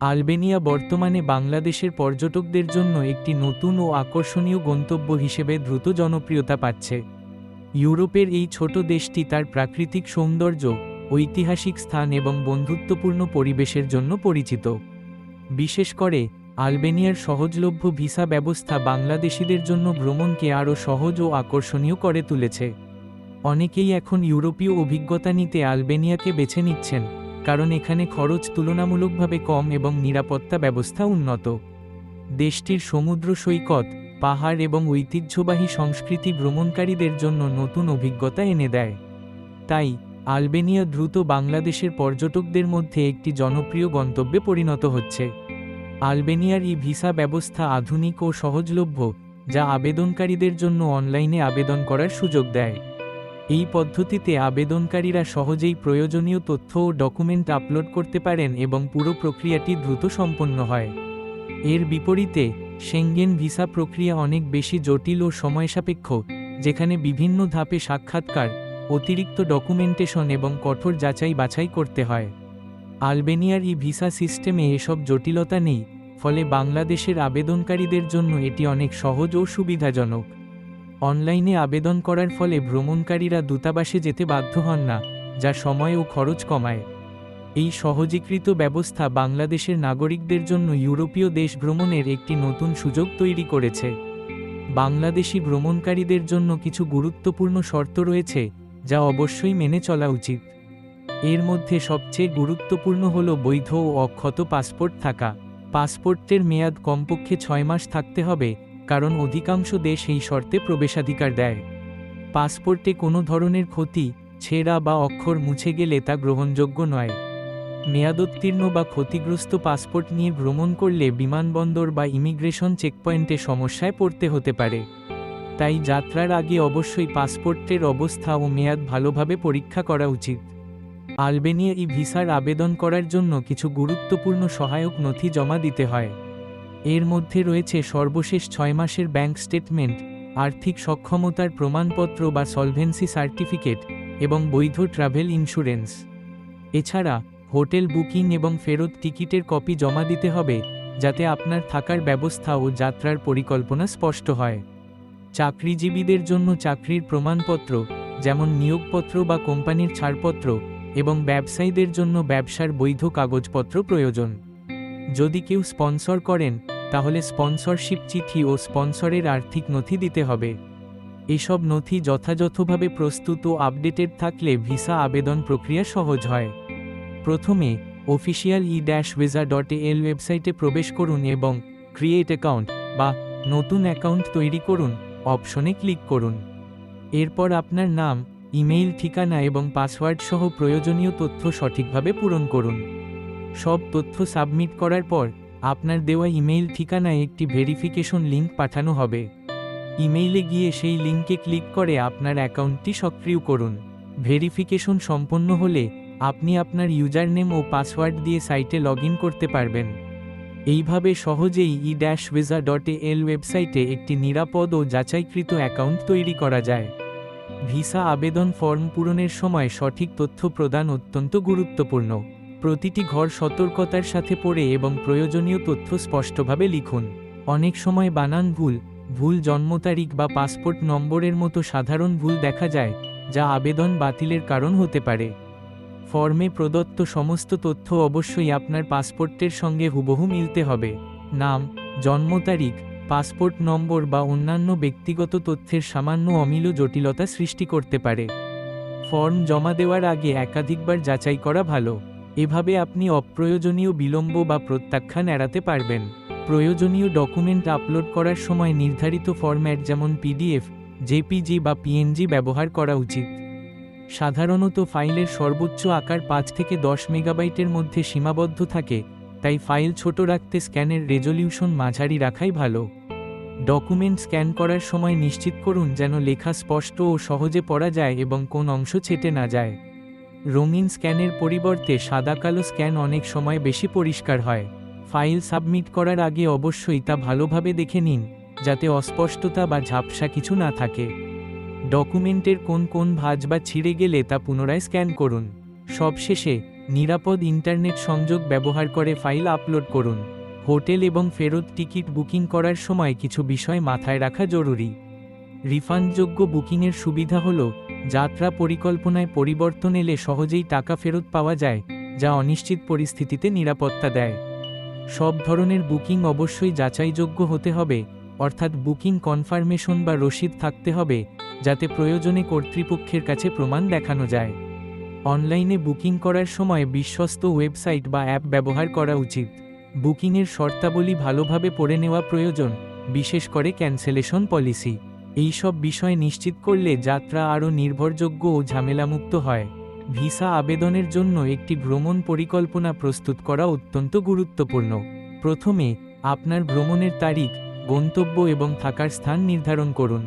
Albania বর্তমানে বাংলাদেশের পর্যটকদের জন্য একটি নতুন ও আকর্ষণীয় গন্তব্য হিসেবে দ্রুত জনপ্রিয়তা পাচ্ছে। ইউরোপের এই ছোট দেশটি তার প্রাকৃতিক সৌন্দর্য, ঐতিহাসিক স্থান এবং বন্ধুত্বপূর্ণ পরিবেশের জন্য পরিচিত। বিশেষ করে, আলবেনিয়ার সহজলভ্য ভিসা ব্যবস্থা বাংলাদেশিদের জন্য ভ্রমণকে আরও সহজ ও আকর্ষণীয় করে তুলেছে। অনেকেই এখন ইউরোপীয় অভিজ্ঞতা নিতে আলবেনিয়াকে বেছে নিচ্ছেন। কারণ এখানে খরচ তুলনামূলকভাবে কম এবং নিরাপত্তা ব্যবস্থা উন্নত। দেশটির সমুদ্র সৈকত, পাহাড় এবং ঐতিহ্যবাহী সংস্কৃতি ভ্রমণকারীদের জন্য নতুন অভিজ্ঞতা এনে দেয়। তাই, আলবেনিয়া দ্রুত বাংলাদেশের পর্যটকদের মধ্যে একটি জনপ্রিয় গন্তব্যে পরিণত হচ্ছে। আলবেনিয়ার ই ভিসা ব্যবস্থা আধুনিক ও সহজলভ্য, যা আবেদনকারীদের জন্য অনলাইনে আবেদন করার সুযোগ দেয়। এই পদ্ধতিতে আবেদনকারীরা সহজেই প্রয়োজনীয় তথ্য ও ডকুমেন্ট আপলোড করতে পারেন এবং পুরো প্রক্রিয়াটি দ্রুত সম্পন্ন হয়। এর বিপরীতে সেঙ্গেন ভিসা প্রক্রিয়া অনেক বেশি জটিল ও সময়সাপেক্ষ, যেখানে বিভিন্ন ধাপে সাক্ষাৎকার, অতিরিক্ত ডকুমেন্টেশন এবং কঠোর যাচাই বাছাই করতে হয়। আলবেনিয়ার ই ভিসা সিস্টেমে এসব জটিলতা নেই, ফলে বাংলাদেশের আবেদনকারীদের জন্য এটি অনেক সহজ ও সুবিধাজনক। অনলাইনে আবেদন করার ফলে ভ্রমণকারীরা দূতাবাসে যেতে বাধ্য হন না, যা সময় ও খরচ কমায়। এই সহজীকৃত ব্যবস্থা বাংলাদেশের নাগরিকদের জন্য ইউরোপীয় দেশ ভ্রমণের একটি নতুন সুযোগ তৈরি করেছে। বাংলাদেশি ভ্রমণকারীদের জন্য কিছু গুরুত্বপূর্ণ শর্ত রয়েছে, যা অবশ্যই মেনে চলা উচিত। এর মধ্যে সবচেয়ে গুরুত্বপূর্ণ হল বৈধ ও অক্ষত পাসপোর্ট থাকা। পাসপোর্টের মেয়াদ কমপক্ষে ছয় মাস থাকতে হবে কারণ অধিকাংশ দেশ এই শর্তে প্রবেশাধিকার দেয়। পাসপোর্টে কোনো ধরনের ক্ষতি, ছেঁড়া বা অক্ষর মুছে গেলে তা গ্রহণযোগ্য নয়। মেয়াদোত্তীর্ণ বা ক্ষতিগ্রস্ত পাসপোর্ট নিয়ে ভ্রমণ করলে বিমানবন্দর বা ইমিগ্রেশন চেকপয়েন্টে সমস্যায় পড়তে হতে পারে। তাই যাত্রার আগে অবশ্যই পাসপোর্টের অবস্থা ও মেয়াদ ভালোভাবে পরীক্ষা করা উচিত। আলবেনিয়া ই ভিসার আবেদন করার জন্য কিছু গুরুত্বপূর্ণ সহায়ক নথি জমা দিতে হয়। এর মধ্যে রয়েছে সর্বশেষ ছয় মাসের ব্যাংক স্টেটমেন্ট, আর্থিক সক্ষমতার প্রমাণপত্র বা সলভেন্সি সার্টিফিকেট এবং বৈধ ট্রাভেল ইন্স্যুরেন্স। এছাড়া, হোটেল বুকিং এবং ফেরত টিকিটের কপি জমা দিতে হবে, যাতে আপনার থাকার ব্যবস্থা ও যাত্রার পরিকল্পনা স্পষ্ট হয়। চাকরিজীবীদের জন্য চাকরির প্রমাণপত্র, যেমন নিয়োগপত্র বা কোম্পানির ছাড়পত্র এবং ব্যবসায়ীদের জন্য ব্যবসার বৈধ কাগজপত্র প্রয়োজন। যদি কেউ স্পন্সর করেন তাহলে স্পন্সরশিপ চিঠি ও স্পন্সরের আর্থিক নথি দিতে হবে। এসব নথি যথাযথভাবে প্রস্তুত ও আপডেটেড থাকলে ভিসা আবেদন প্রক্রিয়া সহজ হয়। প্রথমে official e dash visa dot L ওয়েবসাইটে প্রবেশ করুন এবং ক্রিয়েট অ্যাকাউন্ট বা নতুন অ্যাকাউন্ট তৈরি করুন অপশনে ক্লিক করুন। এরপর আপনার নাম, ইমেইল ঠিকানা এবং পাসওয়ার্ড সহ প্রয়োজনীয় তথ্য সঠিকভাবে পূরণ করুন। সব তথ্য সাবমিট করার পর আপনার দেওয়া ইমেইল ঠিকানায় একটি ভেরিফিকেশন লিঙ্ক পাঠানো হবে। ইমেইলে গিয়ে সেই লিঙ্কে ক্লিক করে আপনার অ্যাকাউন্টটি সক্রিয় করুন। ভেরিফিকেশন সম্পন্ন হলে আপনি আপনার ইউজার নেম ও পাসওয়ার্ড দিয়ে সাইটে লগ করতে পারবেন। এইভাবে সহজেই e dash visa dot L ওয়েবসাইটে একটি নিরাপদ ও যাচাইকৃত অ্যাকাউন্ট তৈরি করা যায়। ভিসা আবেদন ফর্ম পূরণের সময় সঠিক তথ্য প্রদান অত্যন্ত গুরুত্বপূর্ণ। প্রতিটি ঘর সতর্কতার সাথে পড়ে এবং প্রয়োজনীয় তথ্য স্পষ্টভাবে লিখুন। অনেক সময় বানান ভুল ভুল জন্ম তারিখ বা পাসপোর্ট নম্বরের মতো সাধারণ ভুল দেখা যায়, যা আবেদন বাতিলের কারণ হতে পারে। ফর্মে প্রদত্ত সমস্ত তথ্য অবশ্যই আপনার পাসপোর্টের সঙ্গে হুবহু মিলতে হবে। নাম, জন্ম তারিখ, পাসপোর্ট নম্বর বা অন্যান্য ব্যক্তিগত তথ্যের সামান্য অমিল জটিলতা সৃষ্টি করতে পারে। ফর্ম জমা দেওয়ার আগে একাধিকবার যাচাই করা ভালো। এভাবে আপনি অপ্রয়োজনীয় বিলম্ব বা প্রত্যাখ্যান এড়াতে পারবেন। প্রয়োজনীয় ডকুমেন্ট আপলোড করার সময় নির্ধারিত ফরম্যাট যেমন পিডিএফ, জেপিজি বা পিএনজি ব্যবহার করা উচিত। সাধারণত ফাইলের সর্বোচ্চ আকার পাঁচ থেকে দশ মেগাবাইটের মধ্যে সীমাবদ্ধ থাকে, তাই ফাইল ছোট রাখতে স্ক্যানের রেজলিউশন মাঝারি রাখাই ভালো। ডকুমেন্ট স্ক্যান করার সময় নিশ্চিত করুন যেন লেখা স্পষ্ট ও সহজে পড়া যায় এবং কোন অংশ ছেটে না যায়। রঙিন স্ক্যানের পরিবর্তে সাদা কালো স্ক্যান অনেক সময় বেশি পরিষ্কার হয়। ফাইল সাবমিট করার আগে অবশ্যই তা ভালোভাবে দেখে নিন, যাতে অস্পষ্টতা বা ঝাপসা কিছু না থাকে। ডকুমেন্টের কোন কোন ভাঁজ বা ছিঁড়ে গেলে তা পুনরায় স্ক্যান করুন। সবশেষে, নিরাপদ ইন্টারনেট সংযোগ ব্যবহার করে ফাইল আপলোড করুন। হোটেল এবং ফেরত টিকিট বুকিং করার সময় কিছু বিষয় মাথায় রাখা জরুরি। রিফান্ডযোগ্য বুকিংয়ের সুবিধা হল যাত্রা পরিকল্পনায় পরিবর্তন এলে সহজেই টাকা ফেরত পাওয়া যায়, যা অনিশ্চিত পরিস্থিতিতে নিরাপত্তা দেয়। সব ধরনের বুকিং অবশ্যই যাচাইযোগ্য হতে হবে, অর্থাৎ বুকিং কনফার্মেশন বা রসিদ থাকতে হবে, যাতে প্রয়োজনে কর্তৃপক্ষের কাছে প্রমাণ দেখানো যায়। অনলাইনে বুকিং করার সময় বিশ্বস্ত ওয়েবসাইট বা অ্যাপ ব্যবহার করা উচিত। বুকিংয়ের শর্তাবলী ভালোভাবে পড়ে নেওয়া প্রয়োজন, বিশেষ করে ক্যান্সেলেশন পলিসি। এই সব বিষয় নিশ্চিত করলে যাত্রা আরও নির্ভরযোগ্য ও ঝামেলামুক্ত হয়। ভিসা আবেদনের জন্য একটি ভ্রমণ পরিকল্পনা প্রস্তুত করা অত্যন্ত গুরুত্বপূর্ণ। প্রথমে, আপনার ভ্রমণের তারিখ, গন্তব্য এবং থাকার স্থান নির্ধারণ করুন।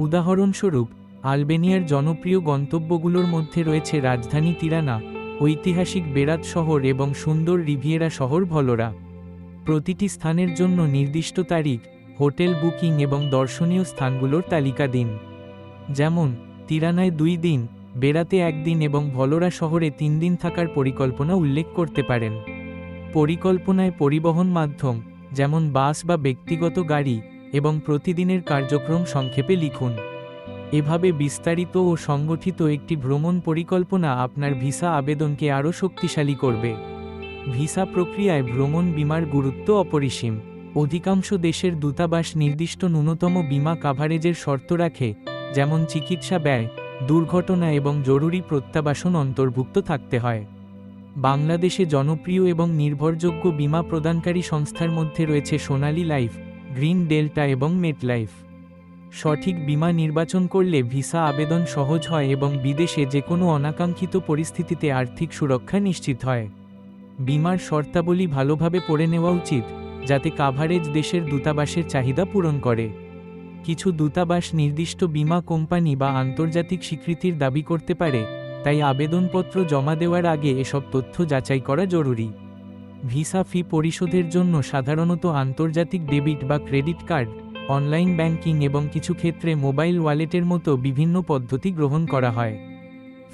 উদাহরণস্বরূপ, আলবেনিয়ার জনপ্রিয় গন্তব্যগুলোর মধ্যে রয়েছে রাজধানী তিরানা, ঐতিহাসিক বেরাত শহর এবং সুন্দর রিভিয়েরা শহর ভলোরা। প্রতিটি স্থানের জন্য নির্দিষ্ট তারিখ হোটেল বুকিং এবং দর্শনীয় স্থানগুলোর তালিকা দিন। যেমন, তিরানায় দুই দিন, বেড়াতে একদিন এবং ভলোরা শহরে তিন দিন থাকার পরিকল্পনা উল্লেখ করতে পারেন। পরিকল্পনায় পরিবহন মাধ্যম, যেমন বাস বা ব্যক্তিগত গাড়ি এবং প্রতিদিনের কার্যক্রম সংক্ষেপে লিখুন। এভাবে বিস্তারিত ও সংগঠিত একটি ভ্রমণ পরিকল্পনা আপনার ভিসা আবেদনকে আরও শক্তিশালী করবে। ভিসা প্রক্রিয়ায় ভ্রমণ বিমার গুরুত্ব অপরিসীম। অধিকাংশ দেশের দূতাবাস নির্দিষ্ট ন্যূনতম বিমা কাভারেজের শর্ত রাখে, যেমন চিকিৎসা ব্যয়, দুর্ঘটনা এবং জরুরি প্রত্যাবাসন অন্তর্ভুক্ত থাকতে হয়। বাংলাদেশে জনপ্রিয় এবং নির্ভরযোগ্য বিমা প্রদানকারী সংস্থার মধ্যে রয়েছে সোনালী লাইফ, গ্রিন ডেল্টা এবং মেটলাইফ। সঠিক বিমা নির্বাচন করলে ভিসা আবেদন সহজ হয় এবং বিদেশে যে কোনো অনাকাঙ্ক্ষিত পরিস্থিতিতে আর্থিক সুরক্ষা নিশ্চিত হয়। বিমার শর্তাবলী ভালোভাবে পড়ে নেওয়া উচিত যাতে কাভারেজ দেশের দূতাবাসের চাহিদা পূরণ করে। কিছু দূতাবাস নির্দিষ্ট বিমা কোম্পানি বা আন্তর্জাতিক স্বীকৃতির দাবি করতে পারে, তাই আবেদনপত্র জমা দেওয়ার আগে এসব তথ্য যাচাই করা জরুরি। ভিসা ফি পরিশোধের জন্য সাধারণত আন্তর্জাতিক ডেবিট বা ক্রেডিট কার্ড, অনলাইন ব্যাংকিং এবং কিছু ক্ষেত্রে মোবাইল ওয়ালেটের মতো বিভিন্ন পদ্ধতি গ্রহণ করা হয়।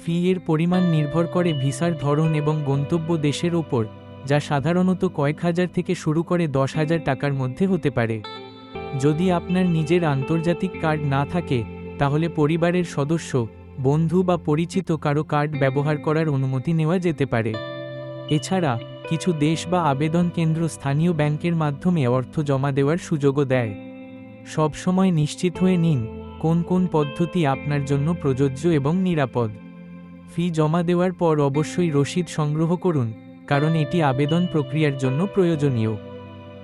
ফি এর পরিমাণ নির্ভর করে ভিসার ধরন এবং গন্তব্য দেশের ওপর যা সাধারণত কয়েক হাজার থেকে শুরু করে দশ হাজার টাকার মধ্যে হতে পারে। যদি আপনার নিজের আন্তর্জাতিক কার্ড না থাকে, তাহলে পরিবারের সদস্য, বন্ধু বা পরিচিত কারও কার্ড ব্যবহার করার অনুমতি নেওয়া যেতে পারে। এছাড়া, কিছু দেশ বা আবেদন কেন্দ্র স্থানীয় ব্যাংকের মাধ্যমে অর্থ জমা দেওয়ার সুযোগও দেয়। সবসময় নিশ্চিত হয়ে নিন, কোন কোন পদ্ধতি আপনার জন্য প্রযোজ্য এবং নিরাপদ। ফি জমা দেওয়ার পর অবশ্যই রসিদ সংগ্রহ করুন। কারণ এটি আবেদন প্রক্রিয়ার জন্য প্রয়োজনীয়।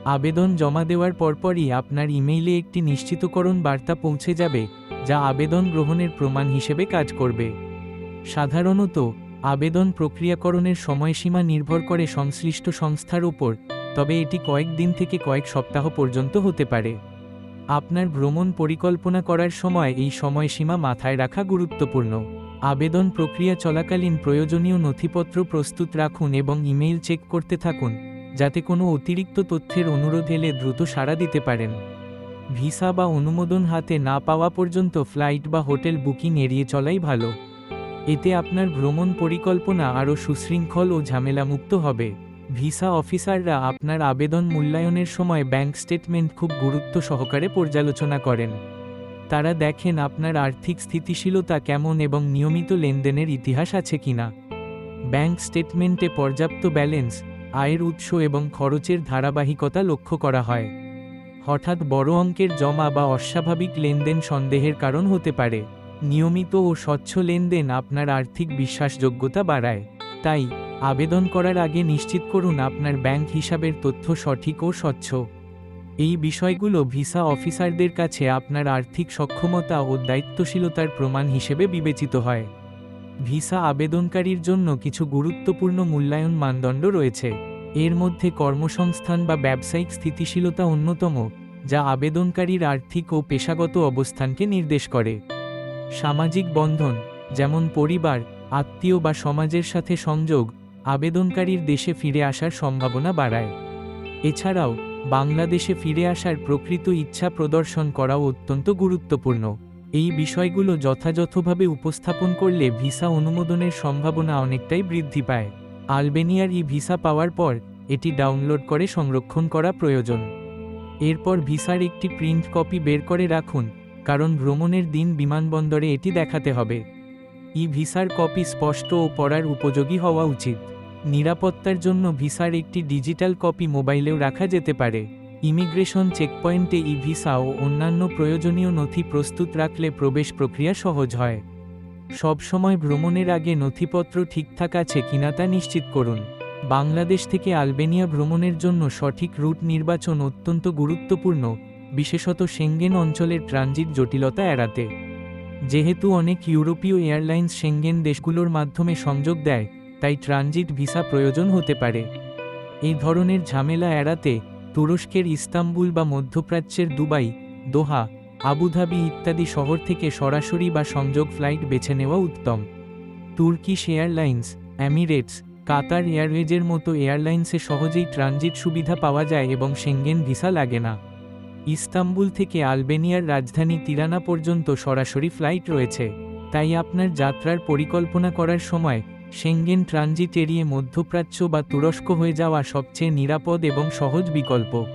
আবেদন জমা দেওয়ার পরপরই আপনার ইমেইলে একটি নিশ্চিতকরণ বার্তা পৌঁছে যাবে, যা আবেদন গ্রহণের প্রমাণ হিসেবে কাজ করবে। সাধারণত, আবেদন প্রক্রিয়াকরণের সময়সীমা নির্ভর করে সংশ্লিষ্ট সংস্থার উপর, তবে এটি কয়েক দিন থেকে কয়েক সপ্তাহ পর্যন্ত হতে পারে। আপনার ভ্রমণ পরিকল্পনা করার সময় এই সময়সীমা মাথায় রাখা গুরুত্বপূর্ণ। আবেদন প্রক্রিয়া চলাকালীন প্রয়োজনীয় নথিপত্র প্রস্তুত রাখুন এবং ইমেইল চেক করতে থাকুন, যাতে কোনো অতিরিক্ত তথ্যের অনুরোধ এলে দ্রুত সাড়া দিতে পারেন। ভিসা বা অনুমোদন হাতে না পাওয়া পর্যন্ত ফ্লাইট বা হোটেল বুকিং এড়িয়ে চলাই ভালো। এতে আপনার ভ্রমণ পরিকল্পনা আরও সুশৃঙ্খল ও ঝামেলামুক্ত হবে। ভিসা অফিসাররা আপনার আবেদন মূল্যায়নের সময় ব্যাংক স্টেটমেন্ট খুব গুরুত্ব সহকারে পর্যালোচনা করেন। তারা দেখেন আপনার আর্থিক স্থিতিশীলতা কেমন এবং নিয়মিত লেনদেনের ইতিহাস আছে কিনা। ব্যাংক স্টেটমেন্টে পর্যাপ্ত ব্যালেন্স, আয়ের উৎস এবং খরচের ধারাবাহিকতা লক্ষ্য করা হয়। হঠাৎ বড় অঙ্কের জমা বা অস্বাভাবিক লেনদেন সন্দেহের কারণ হতে পারে। নিয়মিত ও স্বচ্ছ লেনদেন আপনার আর্থিক বিশ্বাসযোগ্যতা বাড়ায়। তাই, আবেদন করার আগে নিশ্চিত করুন আপনার ব্যাংক হিসাবের তথ্য সঠিক ও স্বচ্ছ। এই বিষয়গুলো ভিসা অফিসারদের কাছে আপনার আর্থিক সক্ষমতা ও দায়িত্বশীলতার প্রমাণ হিসেবে বিবেচিত হয়। ভিসা আবেদনকারীর জন্য কিছু গুরুত্বপূর্ণ মূল্যায়ন মানদণ্ড রয়েছে। এর মধ্যে কর্মসংস্থান বা ব্যবসায়িক স্থিতিশীলতা অন্যতম, যা আবেদনকারীর আর্থিক ও পেশাগত অবস্থানকে নির্দেশ করে। সামাজিক বন্ধন, যেমন পরিবার, আত্মীয় বা সমাজের সাথে সংযোগ, আবেদনকারীর দেশে ফিরে আসার সম্ভাবনা বাড়ায়। এছাড়াও বাংলাদেশে ফিরে আসার প্রকৃত ইচ্ছা প্রদর্শন করাও অত্যন্ত গুরুত্বপূর্ণ। এই বিষয়গুলো যথাযথভাবে উপস্থাপন করলে ভিসা অনুমোদনের সম্ভাবনা অনেকটাই বৃদ্ধি পায়। আলবেনিয়ার ই ভিসা পাওয়ার পর, এটি ডাউনলোড করে সংরক্ষণ করা প্রয়োজন। এরপর ভিসার একটি প্রিন্ট কপি বের করে রাখুন, কারণ ভ্রমণের দিন বিমানবন্দরে এটি দেখাতে হবে। ই ভিসার কপি স্পষ্ট ও পড়ার উপযোগী হওয়া উচিত। নিরাপত্তার জন্য ভিসার একটি ডিজিটাল কপি মোবাইলেও রাখা যেতে পারে। ইমিগ্রেশন চেকপয়েন্টে ই ভিসা ও অন্যান্য প্রয়োজনীয় নথি প্রস্তুত রাখলে প্রবেশ প্রক্রিয়া সহজ হয়। সবসময় ভ্রমণের আগে নথিপত্র ঠিকঠাক আছে কিনা তা নিশ্চিত করুন। বাংলাদেশ থেকে আলবেনিয়া ভ্রমণের জন্য সঠিক রুট নির্বাচন অত্যন্ত গুরুত্বপূর্ণ, বিশেষত সেঙ্গেন অঞ্চলের ট্রানজিট জটিলতা এড়াতে। যেহেতু অনেক ইউরোপীয় এয়ারলাইন্স সেঙ্গেন দেশগুলোর মাধ্যমে সংযোগ দেয় তাই ট্রানজিট ভিসা প্রয়োজন হতে পারে। এই ধরনের ঝামেলা এড়াতে তুরস্কের ইস্তাম্বুল বা মধ্যপ্রাচ্যের দুবাই, দোহা, আবুধাবি ইত্যাদি শহর থেকে সরাসরি বা সংযোগ ফ্লাইট বেছে নেওয়া উত্তম। তুর্কিশ এয়ারলাইন্স অ্যামিরেটস কাতার এয়ারওয়েজের মতো এয়ারলাইন্সে সহজেই ট্রানজিট সুবিধা পাওয়া যায় এবং সেঙ্গেন ভিসা লাগে না। ইস্তাম্বুল থেকে আলবেনিয়ার রাজধানী তিরানা পর্যন্ত সরাসরি ফ্লাইট রয়েছে। তাই আপনার যাত্রার পরিকল্পনা করার সময় সেঙ্গেন ট্রানজিট এড়িয়ে মধ্যপ্রাচ্য বা তুরস্ক হয়ে যাওয়া সবচেয়ে নিরাপদ এবং সহজ বিকল্প।